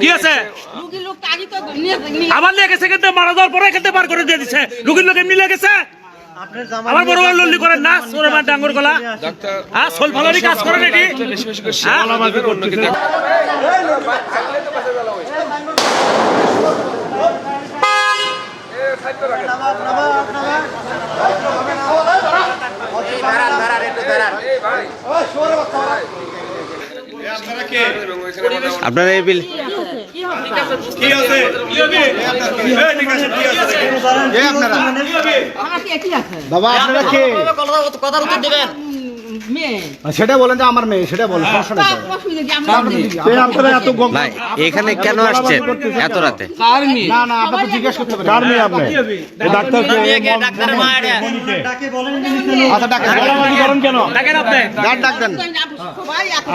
নিয়ে নিয়ে আবার লেগে গেছে কিন্তু মারা যাওয়ার পরে থেকে বার করে দিয়ে দিচ্ছে রুগীর লোক এমনি লেগেছে আবার বড় বড় হ্যাঁ কাজ করেন এটি। আপনারা এই বিল আমাকে কি আছে বাবা আপনারা কে? কথার উত্তর দেবেন। সেটা বলেন যে আমার মেয়ে সেটা বলেন তা এখানে কেন আসছেন এত রাতে না না আপনাকে জিজ্ঞেস করতে পারেন কার মেয়ে আপনি ডাক্তার ডাক্তারের আচ্ছা ডাক্তার করেন কেন দেখেন আপনি ডাক ডাক দেন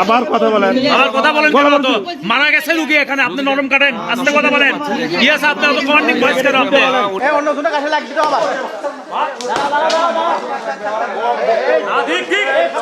আবার কথা বলেন আবার কথা বলেন কেন তো মারা গেছে রুগী এখানে আপনি নরম কাটেন আস্তে কথা বলেন কি আছে আপনার তো কমান্ডিং ভয়েস কেন আপনি না, ঠিক ঠিক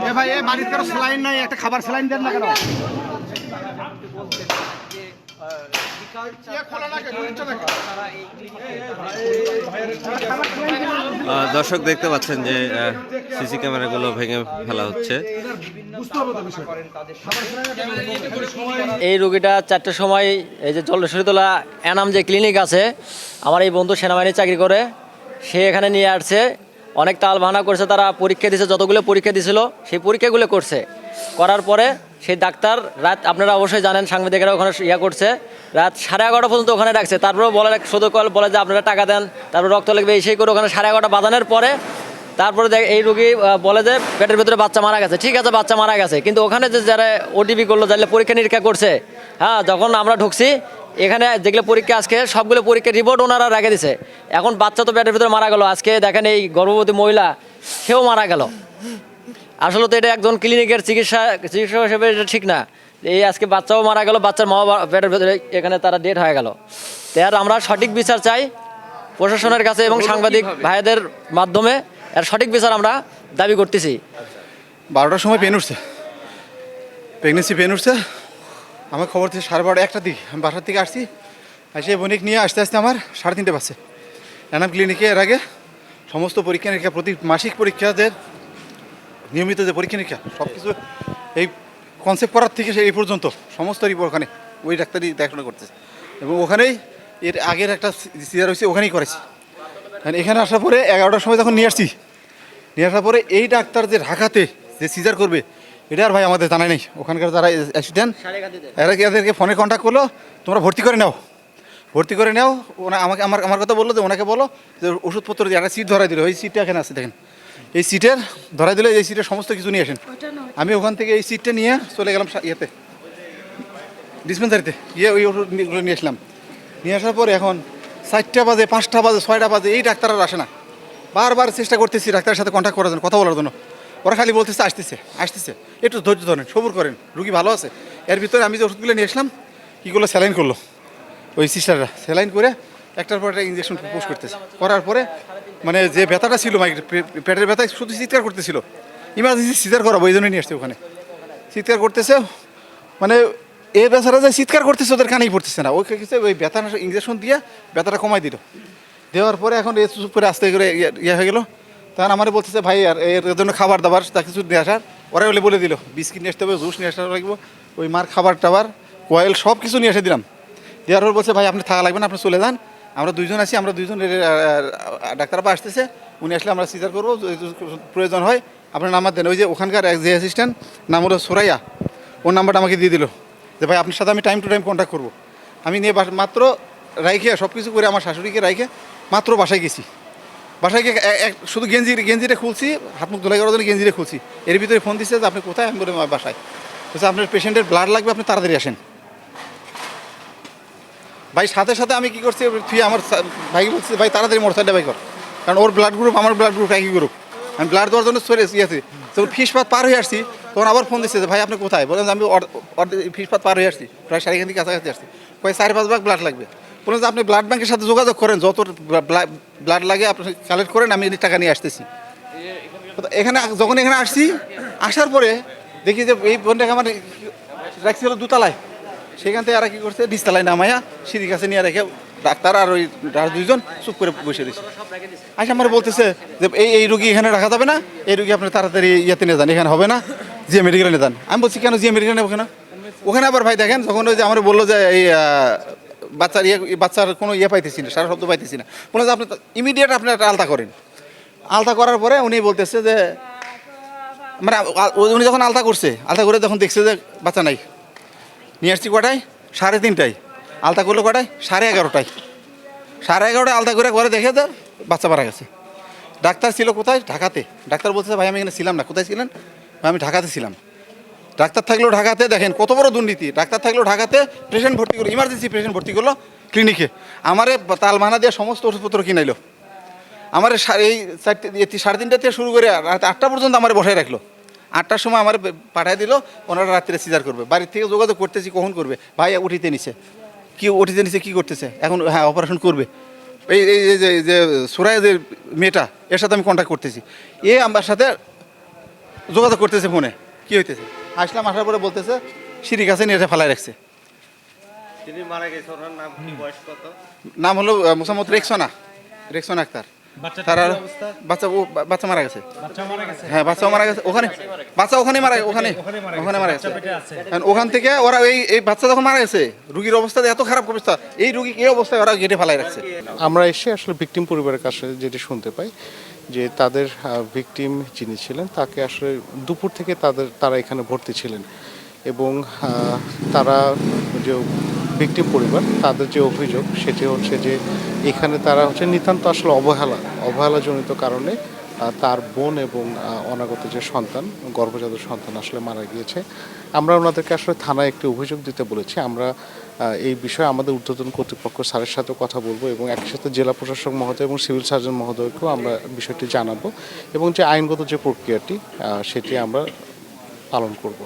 এ ভাই এ বাড়িতে কারও স্যালাইন নাই একটা খাবার স্যালাইন দেন না কেন? দর্শক দেখতে পাচ্ছেন যে সিসি ক্যামেরাগুলো ভেঙে ফেলা হচ্ছে। এই রোগীটা চারটের সময়, এই যে জলেশ্বরীতলা এনাম যে ক্লিনিক আছে, আমার এই বন্ধু সেনাবাহিনী চাকরি করে, সে এখানে নিয়ে আসছে। অনেক তাল বাহানা করছে, তারা পরীক্ষা দিছে, যতগুলো পরীক্ষা দিছিল, সেই পরীক্ষাগুলো করছে। করার পরে সেই ডাক্তার রাত, আপনারা অবশ্যই জানেন, সাংবাদিকেরা ওখানে ইয়া করছে। রাত সাড়ে এগারোটা পর্যন্ত ওখানে রাখছে। তারপরে বলে শুধু কল বলে যে, আপনারা টাকা দেন। তারপর রক্ত লাগবে, এই সেই করে ওখানে সাড়ে এগারোটা বাজানোর পরে তারপরে দেখ, এই রুগী বলে যে, পেটের ভিতরে বাচ্চা মারা গেছে। ঠিক আছে, বাচ্চা মারা গেছে। কিন্তু ওখানে যে, যারা ওটিপি করল, যারা পরীক্ষা নিরীক্ষা করছে হ্যাঁ যখন আমরা ঢুকছি, এখানে যেগুলো পরীক্ষা আজকে, সবগুলো পরীক্ষার রিপোর্ট ওনারা রেখে দিছে। এখন বাচ্চা তো পেটের ভিতরে মারা গেল। আজকে দেখেন এই গর্ভবতী মহিলা, সেও মারা গেল। আসলে তো এটা একজন ক্লিনিকের চিকিৎসা চিকিৎসক হিসেবে এটা ঠিক না। এই আজকে বাচ্চাও মারা গেল বাচ্চার মা পেটের ভেতরে এখানে তারা ডেট হয়ে গেল। তাই আর আমরা সঠিক বিচার চাই প্রশাসনের কাছে এবং সাংবাদিক ভাইদের মাধ্যমে এর সঠিক বিচার আমরা দাবি করতেছি। বারোটার সময় পেন উঠছে। প্রেগনেন্সি পেন উঠছে। আমার খবর থেকে সাড়ে বারোটা একটা দিক। আমি বাসার থেকে আসছি। এসে বণিক নিয়ে আসতে আসতে আমার সাড়ে তিনটে বাসে এনাম ক্লিনিকে এর আগে সমস্ত পরীক্ষা নিরীক্ষা প্রতি মাসিক পরীক্ষাদের নিয়মিত যে পরীক্ষা নিরীক্ষা সব কিছু এই কনসেপ্ট করার থেকে এই পর্যন্ত, সমস্ত রিপোর্ট ওখানে, ওই ডাক্তারই দেখাশোনা করতেছে এবং ওখানেই এর আগের একটা সিজার হয়েছে, ওখানেই করেছি। এখানে আসার পরে এগারোটার সময় যখন নিয়ে আসছি, নিয়ে আসার পরে এই ডাক্তার যে ঢাকাতে যে সিজার করবে, এটা আর ভাই আমাদের জানা নেই। ওখানকার যারা অ্যাসিস্ট্যান্ট এরা এদেরকে ফোনে কন্ট্যাক্ট করল? তোমরা ভর্তি করে নাও। ভর্তি করে নাও, ওনা আমাকে, আমার আমার কথা বলল যে ওনাকে বলো যে ওষুধপত্র দিয়ে একটা সিট ধরাই দিল। ওই সিটটা এখানে আছে, দেখেন। এই সিটের ধরাই দিলে এই সিটের সমস্ত কিছু নিয়ে আসেন। আমি ওখান থেকে এই সিটটা নিয়ে চলে গেলাম ইয়েতে। ডিসপেন্সারিতে। গিয়ে ওই ওষুধগুলো নিয়ে আসলাম। নিয়ে আসার পরে এখন চারটা বাজে পাঁচটা বাজে ছয়টা বাজে এই ডাক্তার আর আসে না। বারবার চেষ্টা করতেছি ডাক্তারের সাথে কন্ট্যাক্ট করার জন্য কথা বলার জন্য। ওরা খালি বলতেছে আসতেছে আসতেছে। একটু ধৈর্য ধরেন সবুর করেন রুগী ভালো আছে। এর ভিতরে আমি যে ওষুধগুলো নিয়ে আসলাম কী করল? স্যালাইন করল। ওই সিস্টাররা স্যালাইন করে একটার পর একটা ইঞ্জেকশন পোস্ট করতেছে। করার পরে মানে যে ব্যথাটা ছিল মাইক পেটের ব্যথায় শুধু চিৎকার করতেছিল। ইমার্জেন্সি চিৎকার করাবো, এই জন্যই নিয়ে আসছে ওখানে। চিৎকার করতেছে মানে এ বেচারা যে চিৎকার করতেছে, ওদের কানেই পড়তেছে না। ওই কিছু ওই ব্যথা ইঞ্জেকশন দিয়ে ব্যথাটা কমাই দিল। দেওয়ার পরে এখন এ চুপ করে আস্তে করে ইয়ে- হয়ে গেল। তখন আমার বলতেছে, ভাই, আর এর জন্য খাবার দাবার, তা কিছু নিয়ে আসার? ওরা বলে বলে দিল, বিস্কিট নিয়ে আসতে হবে, জুস নিয়ে আসতে লাগবে। ওই মার খাবার টাবার, কয়েল সব কিছু নিয়ে এসে দিলাম। দেওয়ার পর বলছে, ভাই, আপনি থাকা লাগবে না, আপনি চলে যান। আমরা দুইজন আছি, আমরা দুইজন ডাক্তারবা আসতেছে, উনি আসলে আমরা সিজার করব প্রয়োজন হয়, আপনার নাম্বার দেন। ওই যে ওখানকার এক যে অ্যাসিস্ট্যান্ট নাম হলো সোরাইয়া, ওর নাম্বারটা আমাকে দিয়ে দিল, যে ভাই আপনার সাথে আমি টাইম টু টাইম কন্ট্যাক্ট করব। আমি নিয়ে মাত্র রাইখে সব কিছু করে আমার শাশুড়িকে রাইখে মাত্র বাসায় গেছি। বাসায় গিয়ে শুধু গেঞ্জি, গেঞ্জিটা খুলছি, হাত মুখ ধোলাই করার জন্য গেঞ্জিটা খুলছি। এর ভিতরে ফোন দিচ্ছে যে আপনি কোথায়? আমি বলে "আমার বাসায়। বলছে, আপনার পেশেন্টের ব্লাড লাগবে, আপনি তাড়াতাড়ি আসেন। ভাই, সাথে সাথে আমি কি করছি, তুই আমার ভাই বলছি ভাই, তাড়াতাড়ি মোটরসাইকেলটা ভাই কর। কারণ ওর ব্লাড গ্রুপ আমার ব্লাড গ্রুপ একই গ্রুপ আমি ব্লাড দেওয়ার জন্য সরে গিয়েছি। তখন ফিসপাত পার হয়ে আসছি, তখন আবার ফোন দিচ্ছে ভাই, আপনি কোথায়? বলেন আমি ফিসপাত পার হয়ে আসছি, প্রায় সাড়ে থেকে কাছাকাছি আসছি। কয়, চারি, পাঁচ ভাগ ব্লাড লাগবে। বলেন আপনি ব্লাড ব্যাংকের সাথে যোগাযোগ করেন, যত ব্লাড লাগে, আপনি কালেক্ট করেন, আমি টাকা নিয়ে আসতেছি। এখানে যখন এখানে আসছি, আসার পরে দেখি যে, এই বোনটাকে আমার রাখছি হলো দুতলায়। সেখান থেকে আর কি করছে? নিচতলায় নামায়া সিঁড়ি কাছে নিয়ে রেখে ডাক্তার আর ওই দুইজন চুপ করে বসে রয়েছে। আচ্ছা আমার বলতেছে যে এই এই রুগী এখানে রাখা যাবে না? এই রুগী আপনি তাড়াতাড়ি ইয়েতে নিয়ে যান, এখানে হবে না। জিএ মেডিকেলে নিয়ে যান। আমি বলছি, কেন জিএ মেডিকেলে ওখানে ওখানে আবার ভাই দেখেন, যখন ওই যে আমার বলল যে এই বাচ্চার ইয়ে বাচ্চার কোনো ইয়ে পাইতেছি না, সারা শব্দ পাইতেছি না। বলে যে আপনি ইমিডিয়েট আপনি একটা আলতা করেন। আলতা করার পরে উনি বলতেছে যে মানে উনি যখন আলতা করছে, আলতা করে যখন দেখছে যে বাচ্চা নাই নিয়ে আসছি কটায়? সাড়ে তিনটায়। আলতা করল কটায়? সাড়ে এগারোটায়। সাড়ে এগারোটায় আলতা করে ঘরে দেখে যে বাচ্চা মারা গেছে। ডাক্তার ছিল কোথায়? ঢাকাতে। ডাক্তার বলছে ভাই আমি এখানে ছিলাম না। কোথায় ছিলেন? ভাই, আমি ঢাকাতে ছিলাম। ডাক্তার থাকলেও ঢাকাতে। দেখেন কত বড় দুর্নীতি। ডাক্তার থাকলেও ঢাকাতে পেশেন্ট ভর্তি করল ইমার্জেন্সি পেশেন্ট ভর্তি করল ক্লিনিকে আমারে তালমানা দিয়ে সমস্ত ওষুধপত্র কিনাইলো আমার এই সাড়ে তিনটা থেকে শুরু করে আটটা পর্যন্ত আমার বসায় রাখল। আটটার সময় আমার পাঠিয়ে দিল ওনারা রাত্রে সিজার করবে। বাড়ির থেকে যোগাযোগ করতেছি কখন করবে? ভাই উঠিতে নিছে। কি উঠিতে নিছে কি করতেছে? এখন হ্যাঁ অপারেশন করবে। এই এই যে যে সুরায় যে মেয়েটা এর সাথে আমি কন্ট্যাক্ট করতেছি। এ আমার সাথে যোগাযোগ করতেছে ফোনে। কি হইতেছে? আসলাম আসার পরে বলতেছে সিঁড়ি কাছে নিয়ে ফালাই রাখছে। নাম হলো আহ, মোসাম্মদ রেক্সোনা। রেক্সোনা আক্তার। তার বাচ্চা ও বাচ্চা মারা গেছে। হ্যাঁ বাচ্চাও মারা গেছে। ওখানে বাচ্চা ওখানে মারা ওখানে ওখানে মারা গেছে। ওখান থেকে ওরা এই এই বাচ্চা যখন মারা গেছে রুগীর অবস্থা এত খারাপ অবস্থা। এই রুগী এই অবস্থায় ওরা গেটে ফালাই রাখছে। আমরা এসে আসলে ভিকটিম পরিবারের কাছে যেটি শুনতে পাই যে তাদের ভিকটিম যিনি ছিলেন তাকে আসলে দুপুর থেকে তাদের তারা এখানে ভর্তি ছিলেন। এবং তারা যে ভিকটিম পরিবার, তাদের যে অভিযোগ, সেটি হচ্ছে যে এখানে তারা হচ্ছে নিতান্ত আসলে অবহেলা, অবহেলাজনিত কারণে তার বোন এবং অনাগত যে সন্তান, গর্ভজাত সন্তান আসলে মারা গিয়েছে। আমরা ওনাদেরকে আসলে থানায় একটি অভিযোগ দিতে বলেছি। আমরা এই বিষয়ে আমাদের ঊর্ধ্বতন কর্তৃপক্ষ স্যারের সাথেও কথা বলব এবং একই সাথে জেলা প্রশাসক মহোদয় এবং সিভিল সার্জন মহোদয়কেও আমরা বিষয়টি জানাব এবং যে আইনগত যে প্রক্রিয়াটি সেটি আমরা পালন করব।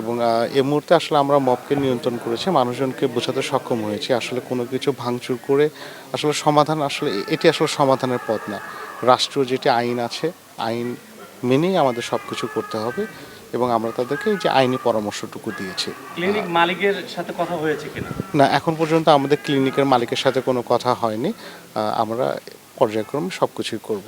এবং এই মুহূর্তে আসলে আমরা মবকে নিয়ন্ত্রণ করেছি মানুষজনকে বোঝাতে সক্ষম হয়েছি। আসলে কোনো কিছু ভাঙচুর করে আসলে সমাধান আসলে এটি আসলে সমাধানের পথ না। রাষ্ট্রীয় যেটি আইন আছে আইন মেনেই আমাদের সব কিছু করতে হবে এবং আমরা তাদেরকে এই যে আইনি পরামর্শটুকু দিয়েছি। ক্লিনিক মালিকের সাথে কথা হয়েছে কিনা? না এখন পর্যন্ত আমাদের ক্লিনিকের মালিকের সাথে কোনো কথা হয়নি। আমরা পর্যায়ক্রমে সব কিছুই করব।